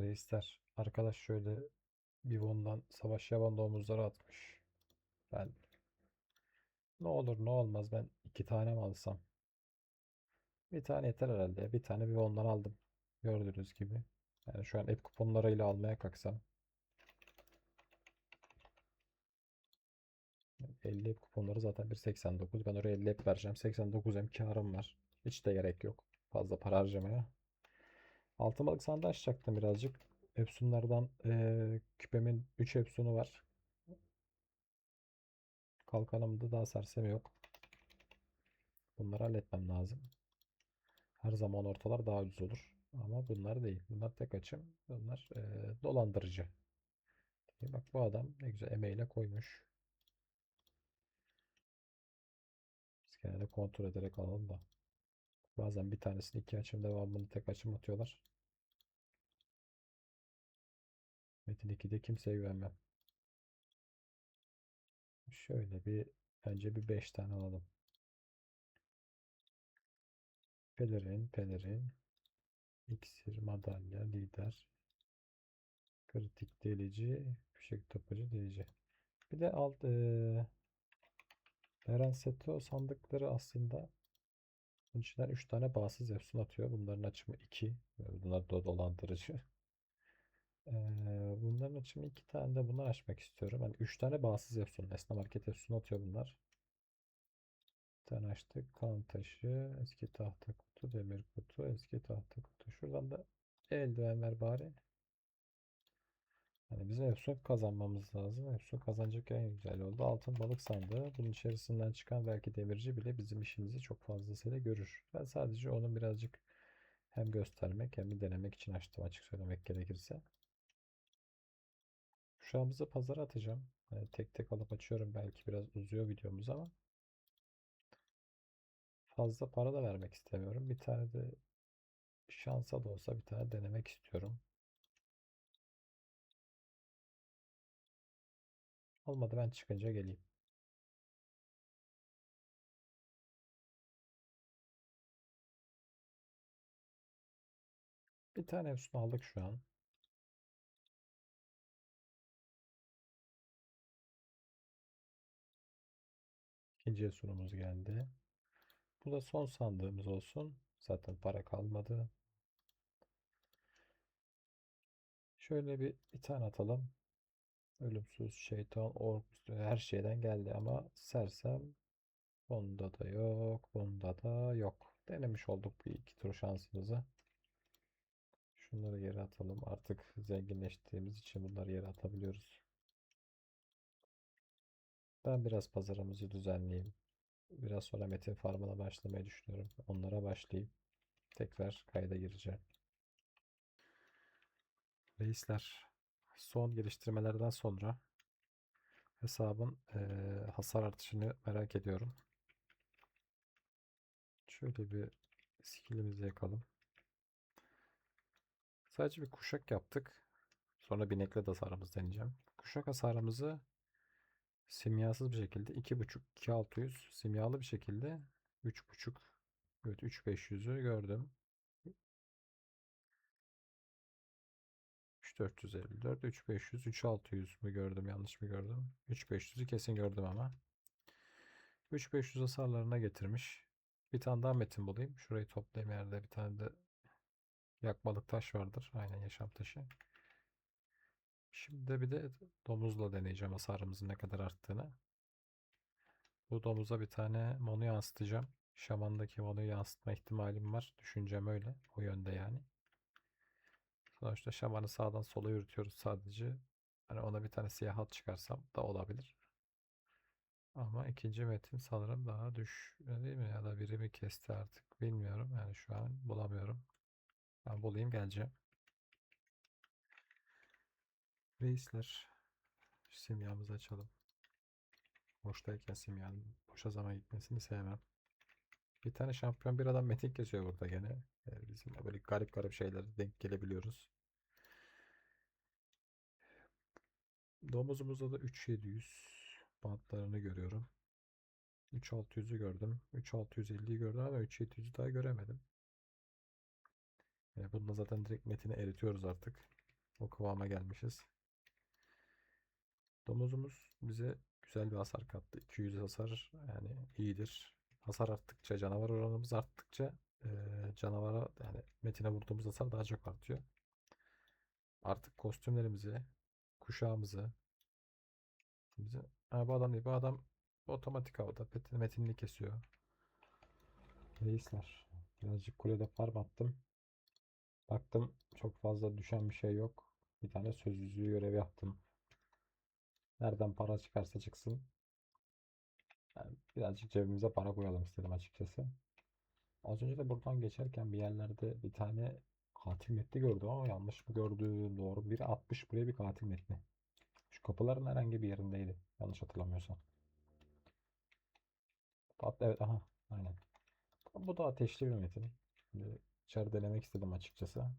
Reisler. Arkadaş şöyle Bivon'dan savaş yaban domuzları atmış. Ben ne olur ne olmaz ben iki tane mi alsam? Bir tane yeter herhalde. Bir tane Bivon'dan aldım. Gördüğünüz gibi. Yani şu an hep kuponlarıyla almaya kalksam 50 kuponları zaten 1.89. Ben oraya 50 hep vereceğim. 89 hem karım var. Hiç de gerek yok. Fazla para harcamaya. Altın balık sandığı açacaktım birazcık. Epsonlardan eee, küpemin 3 Epson'u var. Kalkanımda daha sersem yok. Bunları halletmem lazım. Her zaman ortalar daha ucuz olur. Ama bunlar değil. Bunlar tek açım. Bunlar eee, dolandırıcı. Bak bu adam ne güzel emeğiyle koymuş. Biz gene kontrol ederek alalım da. Bazen bir tanesini iki açım devamını tek açım atıyorlar. Metin 2'de kimseye güvenmem. Şöyle bir önce bir 5 tane alalım. Pelerin, pelerin, iksir, madalya, lider, kritik delici, fişek topacı, delici. Bir de alt eee Eren Seto sandıkları aslında bunun içinden 3 tane bağımsız Efsun atıyor. Bunların açımı 2. Bunlar da dolandırıcı. Eee, bunların açımı 2 tane de bunu açmak istiyorum. Yani 3 tane bağımsız Efsun. Esna Market Efsun atıyor bunlar. Bir tane açtık. Kan taşı, eski tahta kutu, demir kutu, eski tahta kutu. Şuradan da eldiven ver bari. Yani bizim Efsun kazanmamız lazım. Efsun kazanacak en güzel oldu. Altın balık sandığı. Bunun içerisinden çıkan belki demirci bile bizim işimizi çok fazlasıyla görür. Ben sadece onu birazcık hem göstermek hem de denemek için açtım açık söylemek gerekirse. Kuşağımızı pazara atacağım. Yani tek tek alıp açıyorum. Belki biraz uzuyor videomuz ama fazla para da vermek istemiyorum. Bir tane de şansa da olsa bir tane denemek istiyorum. Olmadı ben çıkınca geleyim. Bir tane Efsun aldık şu an. İkinci sunumuz geldi. Bu da son sandığımız olsun. Zaten para kalmadı. Şöyle bir, bir tane atalım. Ölümsüz, şeytan, ork, her şeyden geldi ama sersem bunda da yok, bunda da yok. Denemiş olduk bir iki tur şansımızı. Şunları yere atalım. Artık zenginleştiğimiz için bunları yere atabiliyoruz. Ben biraz pazarımızı düzenleyeyim. Biraz sonra Metin Farm'ına başlamayı düşünüyorum. Onlara başlayayım. Tekrar kayda gireceğim. Reisler, son geliştirmelerden sonra hesabın eee, hasar artışını merak ediyorum. Şöyle bir skillimizi yakalım. Sadece bir kuşak yaptık. Sonra binekle de hasarımızı deneyeceğim. Kuşak hasarımızı simyasız bir şekilde 2.5 2600 simyalı bir şekilde 3.5 evet 3500'ü gördüm. 3454 3500 3600 mü gördüm yanlış mı gördüm? 3500'ü kesin gördüm ama. 3500 hasarlarına getirmiş. Bir tane daha metin bulayım. Şurayı toplayayım yerde bir tane de yakmalık taş vardır. Aynen yaşam taşı. Şimdi de bir de domuzla deneyeceğim hasarımızın ne kadar arttığını. Bu domuza bir tane mono yansıtacağım. Şamandaki monoyu yansıtma ihtimalim var. Düşüncem öyle. O yönde yani Sonuçta şamanı sağdan sola yürütüyoruz sadece. Hani ona bir tane siyah hat çıkarsam da olabilir. Ama ikinci metin sanırım daha düş değil mi? Ya da biri mi kesti artık bilmiyorum. Yani şu an bulamıyorum. Ben bulayım geleceğim. Reisler. Simyamızı açalım. Boştayken simyanın boşa zaman gitmesini sevmem. Bir tane şampiyon bir adam metin kesiyor burada gene. Yani bizim de böyle garip garip şeylere denk gelebiliyoruz. Domuzumuzda da 3700 bantlarını görüyorum. 3600'ü gördüm. 3650'yi gördüm ama 3700'ü daha göremedim. Yani bunda zaten direkt metini eritiyoruz artık. O kıvama gelmişiz. Domuzumuz bize güzel bir hasar kattı. 200 hasar yani iyidir. Hasar arttıkça, canavar oranımız arttıkça eee, canavara yani metine vurduğumuz hasar daha çok artıyor. Artık kostümlerimizi, kuşağımızı bize ha, bu adam değil bu adam otomatik metin, metinini kesiyor. Reisler. Birazcık kulede farm attım. Baktım çok fazla düşen bir şey yok. Bir tane sözlüğü görev yaptım. Nereden para çıkarsa çıksın. Yani birazcık cebimize para koyalım istedim açıkçası. Az önce de buradan geçerken bir yerlerde bir tane katil metni gördüm ama yanlış mı gördüm doğru? Biri atmış buraya bir katil metni. Şu kapıların herhangi bir yerindeydi. Yanlış hatırlamıyorsam. Pat evet aha aynen. Bu da ateşli bir metin. Şimdi içeri denemek istedim açıkçası.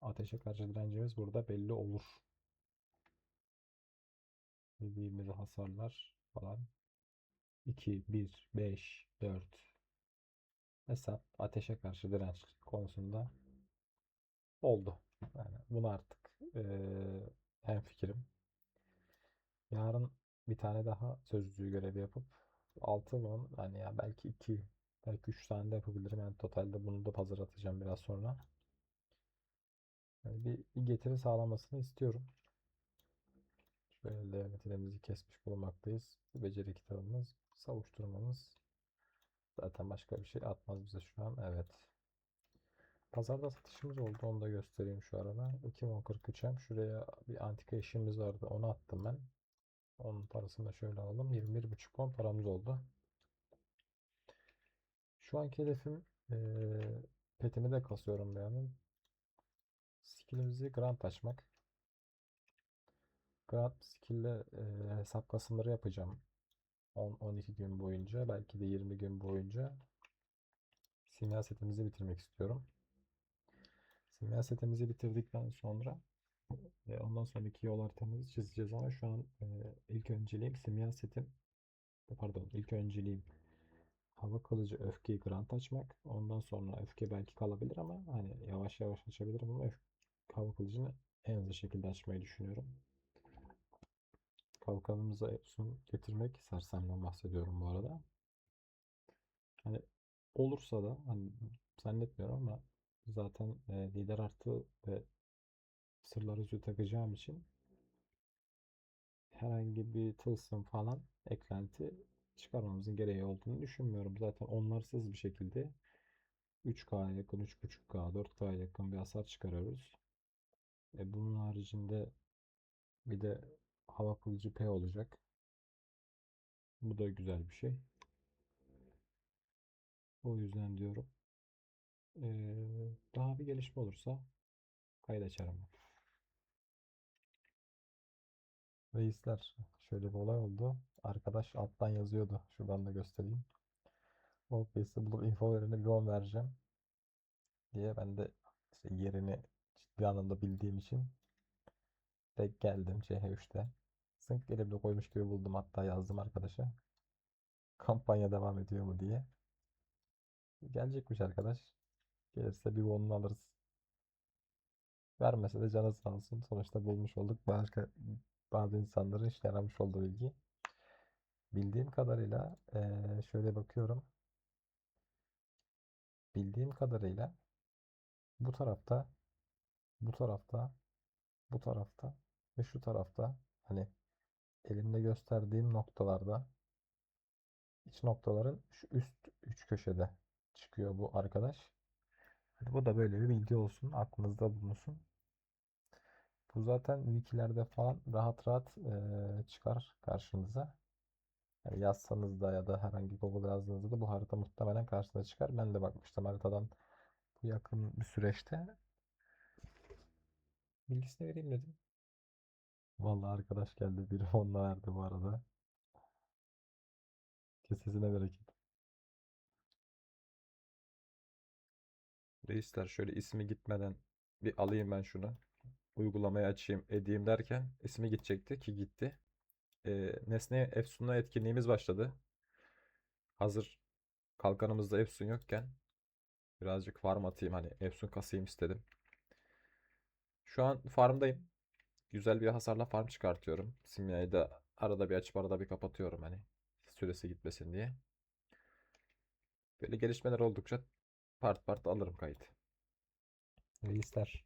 Ateşe karşı direncimiz burada belli olur. Dediğimiz hasarlar falan. 2, 1, 5, 4 hesap ateşe karşı direnç konusunda oldu. Yani bunu artık eee hemfikirim. Yarın bir tane daha sözlüğü görevi yapıp 6 mı on- yani ya belki 2 belki 3 tane de yapabilirim. Yani totalde bunu da pazar atacağım biraz sonra. Yani bir getiri sağlamasını istiyorum. Şöyle metinimizi kesmiş bulunmaktayız. Beceri kitabımız, savuşturmamız. Zaten başka bir şey atmaz bize şu an. Evet. Pazarda satışımız oldu. Onu da göstereyim şu arada. 2043'em. Şuraya bir antika işimiz vardı. Onu attım ben. Onun parasını da şöyle alalım. 21,5 won paramız oldu. Şu anki hedefim eee petimi de kasıyorum benim. Skillimizi grant açmak. Grant skill'le eee, hesap kasımları yapacağım. 10-12 gün boyunca. Belki de 20 gün boyunca. Simya setimizi bitirmek istiyorum. Simya setimizi bitirdikten sonra ve ondan sonraki yol haritamızı çizeceğiz ama şu an e, ilk önceliğim simya setim pardon ilk önceliğim hava kılıcı öfkeyi grant açmak. Ondan sonra öfke belki kalabilir ama hani yavaş yavaş açabilirim ama öf- hava kılıcını en hızlı şekilde açmayı düşünüyorum. Kalkanımıza Epson getirmek Sersem'den bahsediyorum bu arada. Hani olursa da hani zannetmiyorum ama zaten e, lider artı ve sırlar yüzüğü takacağım için herhangi bir tılsım falan eklenti çıkarmamızın gereği olduğunu düşünmüyorum. Zaten onlarsız bir şekilde 3K'ya yakın, 3.5K, 4K'ya yakın bir hasar çıkarıyoruz. E bunun haricinde bir de hava kılıcı P olacak. Bu da güzel bir şey. O yüzden diyorum. Ee, daha bir gelişme olursa kayıt açarım. Reisler şöyle bir olay oldu. Arkadaş alttan yazıyordu. Şuradan da göstereyim. O birisi bulup info verene bir 10 vereceğim diye ben de işte yerini ciddi anlamda bildiğim için tek geldim CH3'te. Sınk elimde koymuş gibi buldum hatta yazdım arkadaşa. Kampanya devam ediyor mu diye. Gelecekmiş arkadaş. Gelirse bir bonunu alırız. Vermese de canı sağ olsun. Sonuçta bulmuş olduk. Başka bazı insanların işe yaramış olduğu bilgi. Bildiğim kadarıyla şöyle bakıyorum. Bildiğim kadarıyla bu tarafta, bu tarafta, bu tarafta ve şu tarafta hani elimde gösterdiğim noktalarda iç noktaların şu üst üç köşede çıkıyor bu arkadaş. Bu da böyle bir bilgi olsun. Aklınızda bulunsun. Bu zaten wikilerde falan rahat rahat eee, çıkar karşınıza. Yani yazsanız da ya da herhangi Google yazdığınızda da bu harita muhtemelen karşınıza çıkar. Ben de bakmıştım haritadan bu yakın bir süreçte. Bilgisini vereyim dedim. Vallahi arkadaş geldi. Biri onunla verdi bu arada. Kesesine bereket. Reisler şöyle ismi gitmeden bir alayım ben şunu. Uygulamayı açayım edeyim derken ismi gidecekti ki gitti. Ee, nesne Efsun'la etkinliğimiz başladı. Hazır kalkanımızda Efsun yokken Birazcık farm atayım hani Efsun kasayım istedim. Şu an farmdayım. Güzel bir hasarla farm çıkartıyorum. Simyayı da arada bir açıp arada bir kapatıyorum hani süresi gitmesin diye. Böyle gelişmeler oldukça part part alırım kayıt. Reisler.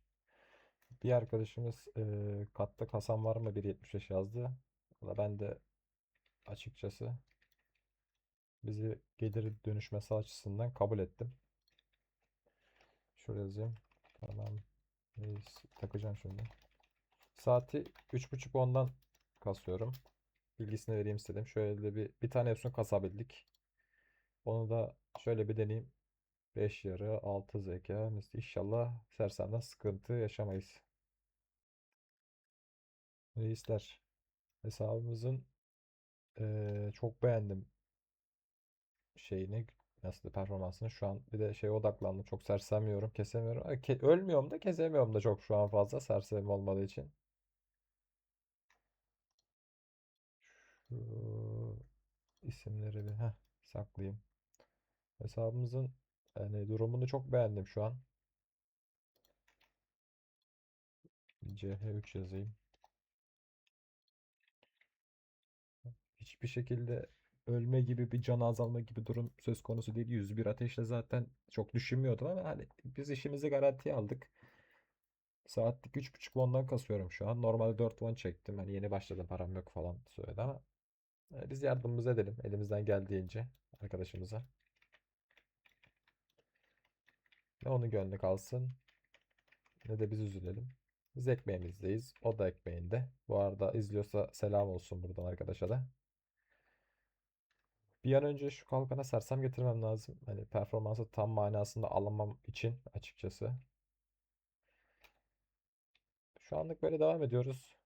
Bir arkadaşımız eee, katta kasam var mı 1.75 yazdı. Valla ben de açıkçası bizi gelir dönüşmesi açısından kabul ettim. Şuraya yazayım. Tamam. Reis takacağım şimdi. Saati 3.30 ondan kasıyorum. Bilgisini vereyim istedim. Şöyle de bir, bir tane Epson kasabildik. Onu da şöyle bir deneyeyim. 5 yarı 6 zeka. İnşallah sersemden sıkıntı yaşamayız. Reisler. Hesabımızın eee, çok beğendim şeyini nasıl performansını şu an bir de şeye odaklandım. Çok sersemliyorum, kesemiyorum. Ke- ölmüyorum da kesemiyorum da çok şu an fazla sersem olmadığı için. Şu isimleri bir heh, saklayayım. Hesabımızın yani durumunu çok beğendim şu an. CH3 yazayım. Hiçbir şekilde ölme gibi bir can azalma gibi durum söz konusu değil. 101 ateşle zaten çok düşünmüyordum ama hani biz işimizi garantiye aldık. Saatlik 3.5 won'dan kasıyorum şu an. Normalde 4 won çektim. Hani yeni başladım param yok falan söyledi ama biz yardımımızı edelim elimizden geldiğince arkadaşımıza. Ne onun gönlü kalsın ne de biz üzülelim. Biz ekmeğimizdeyiz. O da ekmeğinde. Bu arada izliyorsa selam olsun buradan arkadaşa da. Bir an önce şu kalkana sersem getirmem lazım. Hani performansı tam manasında alamam için açıkçası. Şu anlık böyle devam ediyoruz.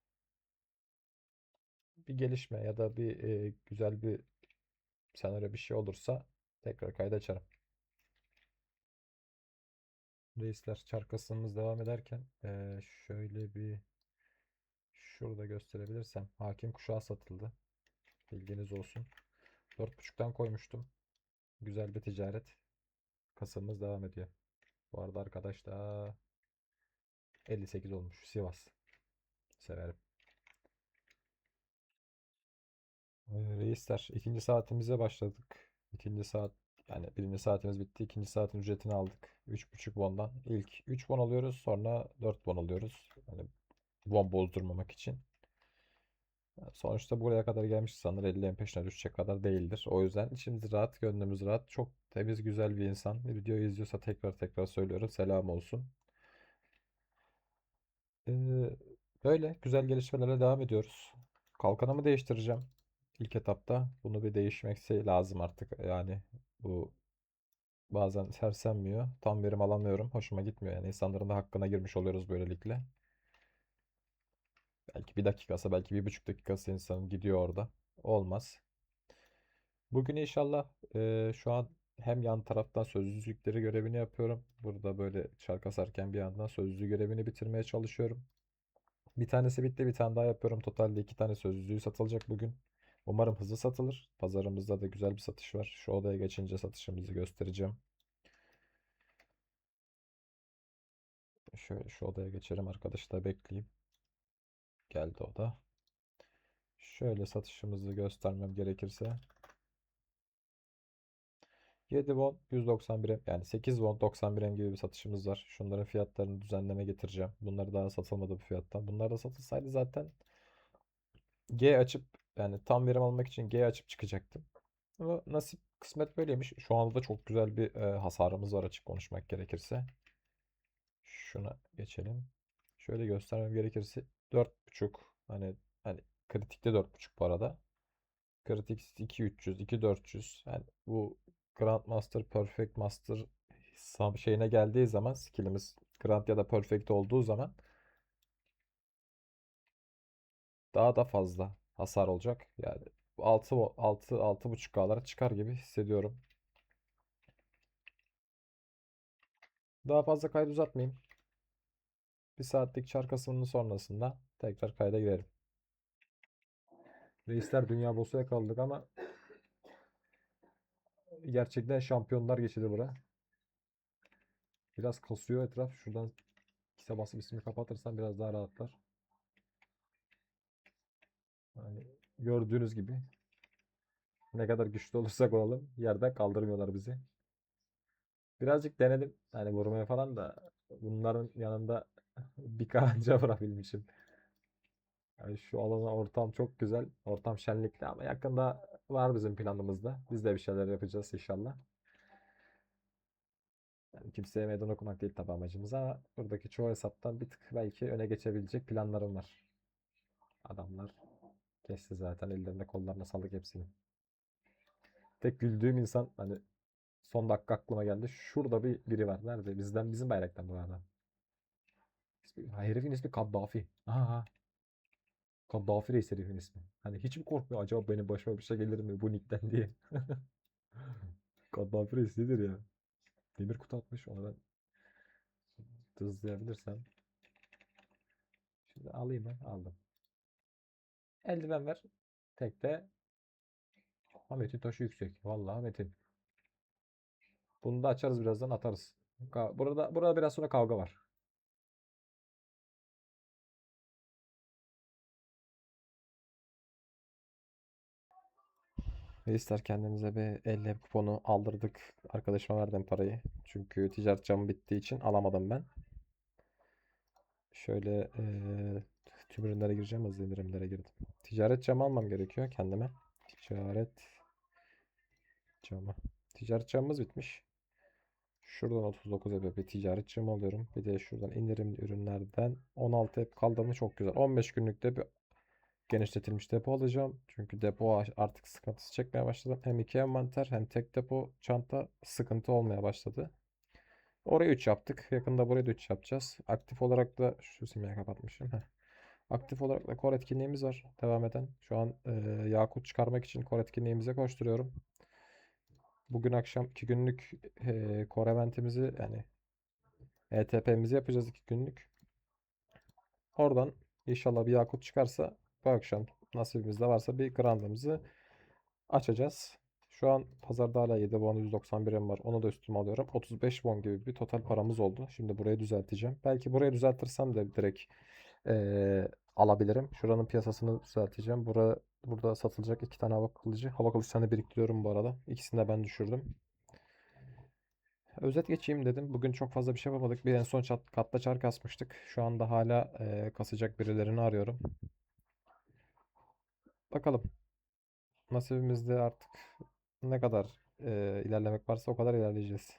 Bir gelişme ya da bir e, güzel bir senaryo bir şey olursa tekrar kayda açarım. Reisler çarkasımız devam ederken e, şöyle bir şurada gösterebilirsem hakim kuşağı satıldı. Bilginiz olsun. 4.5'tan koymuştum. Güzel bir ticaret. Kasımız devam ediyor. Bu arada arkadaş da 58 olmuş. Sivas. Severim. Ee, Reisler ikinci saatimize başladık. İkinci saat yani birinci saatimiz bitti. İkinci saatin ücretini aldık. 3.5 won'dan. İlk 3 won alıyoruz. Sonra 4 won alıyoruz. Yani won bozdurmamak için. Sonuçta buraya kadar gelmiş insanlar 50 en peşine düşecek kadar değildir. O yüzden içimiz rahat, gönlümüz rahat. Çok temiz, güzel bir insan. Bir videoyu izliyorsa tekrar tekrar söylüyorum. Selam olsun. Ee, böyle güzel gelişmelerle devam ediyoruz. Kalkanımı değiştireceğim. İlk etapta bunu bir değişmesi lazım artık. Yani bu bazen sersemmiyor. Tam verim alamıyorum. Hoşuma gitmiyor. Yani insanların da hakkına girmiş oluyoruz böylelikle. Belki bir dakikası, belki bir buçuk dakikası insanın gidiyor orada. Olmaz. Bugün inşallah e, şu an hem yan taraftan sözlükleri görevini yapıyorum. Burada böyle şarkı asarken bir yandan sözlü görevini bitirmeye çalışıyorum. Bir tanesi bitti, bir tane daha yapıyorum. Totalde iki tane sözlüğü satılacak bugün. Umarım hızlı satılır. Pazarımızda da güzel bir satış var. Şu odaya geçince satışımızı göstereceğim. Şöyle şu odaya geçelim. Arkadaşı da bekleyeyim. Geldi o da. Şöyle satışımızı göstermem gerekirse. 7 won 191 em yani 8 won 91 em gibi bir satışımız var. Şunların fiyatlarını düzenleme getireceğim. Bunları daha satılmadı bu fiyattan. Bunlar da satılsaydı zaten G açıp yani tam verim almak için G açıp çıkacaktım. Ama nasip kısmet böyleymiş. Şu anda da çok güzel bir e, hasarımız var açık konuşmak gerekirse. Şuna geçelim. Şöyle göstermem gerekirse 4.5 hani hani kritikte 4.5 bu arada. Kritik 2300, 2400. Yani bu Grandmaster, Perfect Master şeyine geldiği zaman skillimiz Grand ya da Perfect olduğu zaman daha da fazla hasar olacak. Yani 6 6 6.5K'lara çıkar gibi hissediyorum. Daha fazla kaydı uzatmayayım. Bir saatlik çarkasının sonrasında tekrar kayda girelim. Reisler dünya boss'u yakaladık ama gerçekten şampiyonlar geçidi bura. Biraz kasıyor etraf. Şuradan kise basıp ismini kapatırsan biraz daha rahatlar. Yani gördüğünüz gibi ne kadar güçlü olursak olalım yerden kaldırmıyorlar bizi. Birazcık denedim. Hani vurmaya falan da bunların yanında bir kanca vurabilmişim. Yani şu alana ortam çok güzel. Ortam şenlikli ama yakında var bizim planımızda. Biz de bir şeyler yapacağız inşallah. Yani kimseye meydan okumak değil tabi amacımız ama buradaki çoğu hesaptan bir tık belki öne geçebilecek planlarım var. Adamlar kesti zaten ellerine kollarına sağlık hepsini. Tek güldüğüm insan hani son dakika aklıma geldi. Şurada bir biri var. Nerede? Bizden bizim bayraktan bu arada. Herifin ismi Kaddafi. Aha. Kaddafi Reis herifin ismi. Hani hiç mi korkmuyor acaba benim başıma bir şey gelir mi bu nickten diye. Kaddafi Reis nedir ya? Demir kutu atmış ona ben hızlayabilirsem. Şimdi alayım ben. Aldım. Eldiven ver. Tekte. Ha Metin taşı yüksek. Vallahi Metin. Bunu da açarız birazdan atarız. Burada burada biraz sonra kavga var. Reisler kendimize bir 50 kuponu aldırdık. Arkadaşıma verdim parayı. Çünkü ticaret camı bittiği için alamadım ben. Şöyle eee tüm ürünlere gireceğim. Hızlı indirimlere girdim. Ticaret camı almam gerekiyor kendime. Ticaret camı. Ticaret camımız bitmiş. Şuradan 39 yapıp bir ticaret camı alıyorum. Bir de şuradan indirimli ürünlerden 16 hep kaldırımı çok güzel. 15 günlükte bir genişletilmiş depo alacağım. Çünkü depo artık sıkıntısı çekmeye başladım. Hem iki envanter hem tek depo çanta sıkıntı olmaya başladı. Oraya 3 yaptık. Yakında buraya da 3 yapacağız. Aktif olarak da şu simyayı kapatmışım. Heh. Aktif olarak da core etkinliğimiz var. Devam eden. Şu an e, yakut çıkarmak için core etkinliğimize koşturuyorum. Bugün akşam 2 günlük e, core eventimizi yani ETP'mizi yapacağız 2 günlük. Oradan inşallah bir yakut çıkarsa bu akşam nasibimiz de varsa bir grandımızı açacağız. Şu an pazarda hala 7 bon 191'im var. Onu da üstüme alıyorum. 35 bon gibi bir total paramız oldu. Şimdi burayı düzelteceğim. Belki burayı düzeltirsem de direkt eee, alabilirim. Şuranın piyasasını düzelteceğim. Bura, burada satılacak iki tane hava kılıcı. Hava kılıçlarını biriktiriyorum bu arada. İkisini de ben düşürdüm. Özet geçeyim dedim. Bugün çok fazla bir şey yapamadık. Bir en son çat, katta çar kasmıştık. Şu anda hala eee, kasacak birilerini arıyorum. Bakalım. Nasibimizde artık ne kadar eee, ilerlemek varsa o kadar ilerleyeceğiz.